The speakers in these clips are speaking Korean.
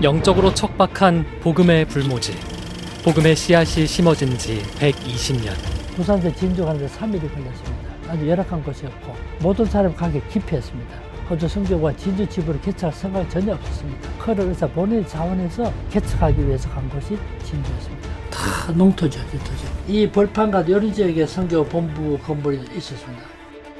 영적으로 척박한 복음의 불모지. 복음의 씨앗이 심어진 지 120년. 부산에서 진주 가는데 3일이 걸렸습니다. 아주 열악한 곳이었고 모든 사람이 가기 기피했습니다. 호주 성교와 진주 집으로 개척할 생각이 전혀 없었습니다. 그를 의사 본인 자원에서 개척하기 위해서 간 곳이 진주였습니다. 다 농토죠, 농토죠. 이 벌판과 이런 지역에 성교 본부 건물이 있었습니다.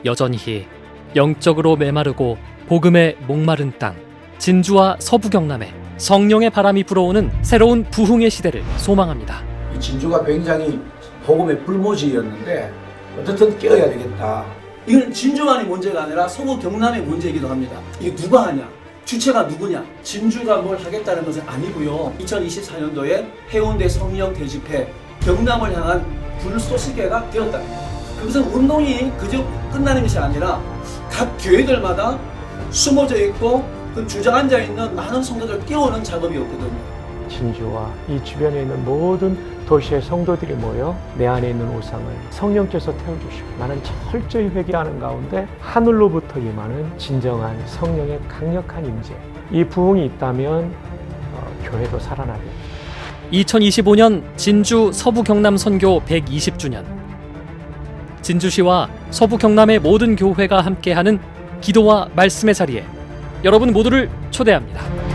여전히 영적으로 메마르고 복음의 목마른 땅. 진주와 서부 경남에 성령의 바람이 불어오는 새로운 부흥의 시대를 소망합니다. 이 진주가 굉장히 복음의 불모지였는데 어떻든 깨어야 되겠다. 이건 진주만의 문제가 아니라 서구 경남의 문제이기도 합니다. 이게 누가 하냐? 주체가 누구냐? 진주가 뭘 하겠다는 것은 아니고요. 2024년도에 해운대 성령 대집회 경남을 향한 불쏘시개가 되었다. 그것은 운동이 그저 끝나는 것이 아니라 각 교회들마다 숨어져 있고 그 주저앉아 있는 많은 성도들 깨우는 작업이었거든요. 진주와 이 주변에 있는 모든 도시의 성도들이 모여 내 안에 있는 우상을 성령께서 태워주시고 나는 철저히 회개하는 가운데 하늘로부터 임하는 진정한 성령의 강력한 임재 이 부흥이 있다면 어, 교회도 살아나겠죠. 2025년 진주 서부 경남 선교 120주년. 진주시와 서부 경남의 모든 교회가 함께하는 기도와 말씀의 자리에 여러분 모두를 초대합니다.